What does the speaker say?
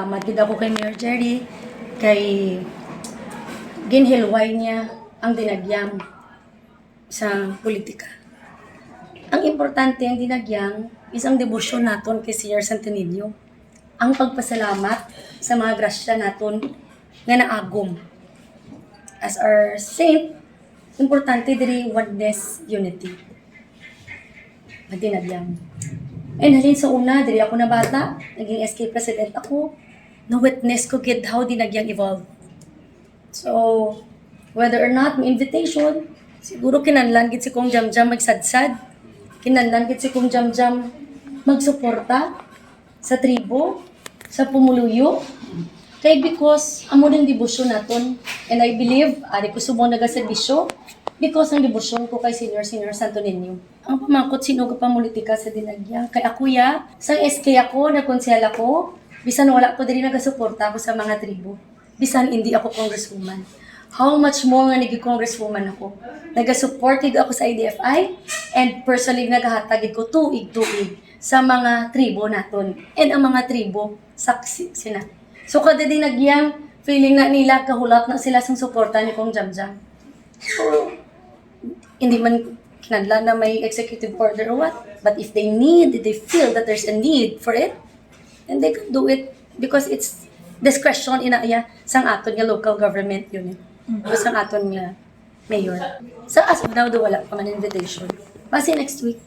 Salamat gid ako kay Mayor Jerry kay ginhilway niya ang dinagyang sa politika. Ang importante ang dinagyang is ang debosyon naton kay Senior Santinillo. Ang pagpasalamat sa mga grasya naton nga naagom. As our saint, importante diri oneness, unity. Ang dinagyang. And halin sa una, diri ako na bata, naging SK president ako, na-witness ko gid how dinagyang evolve. So, whether or not may invitation, siguro kinanlan gid si Kong Jamjam magsadsad. Kinanlan gid si Kong Jamjam magsuporta sa tribo, sa pumuluyo. Kay because amo din debosyon naton and I believe ari ko sumo nagaserbisyo because ang debosyon ko kay Senior Senior Santo Niño. Ang pamangkot sino ka pamulitika sa dinagya. Kay ako ya, sa SK ako, nagkonsel ako, bisan wala ko diri nagasuporta ako sa mga tribo. Bisan hindi ako congresswoman. How much more nga naging congresswoman ako. Nagasupported ako sa IDFI and personally naghahatag ko tuig-tuig sa mga tribo naton. And ang mga tribo, saksi sina. So kada din nagyang feeling na nila kahulat na sila sang suporta ni Kong Jamjam. Hindi man kinadla na may executive order or what. But if they need, if they feel that there's a need for it, then they can do it because it's discretion ina iya sang aton nga local government unit. O sang aton nga mayor. So as of now, do wala pa man invitation. Base next week.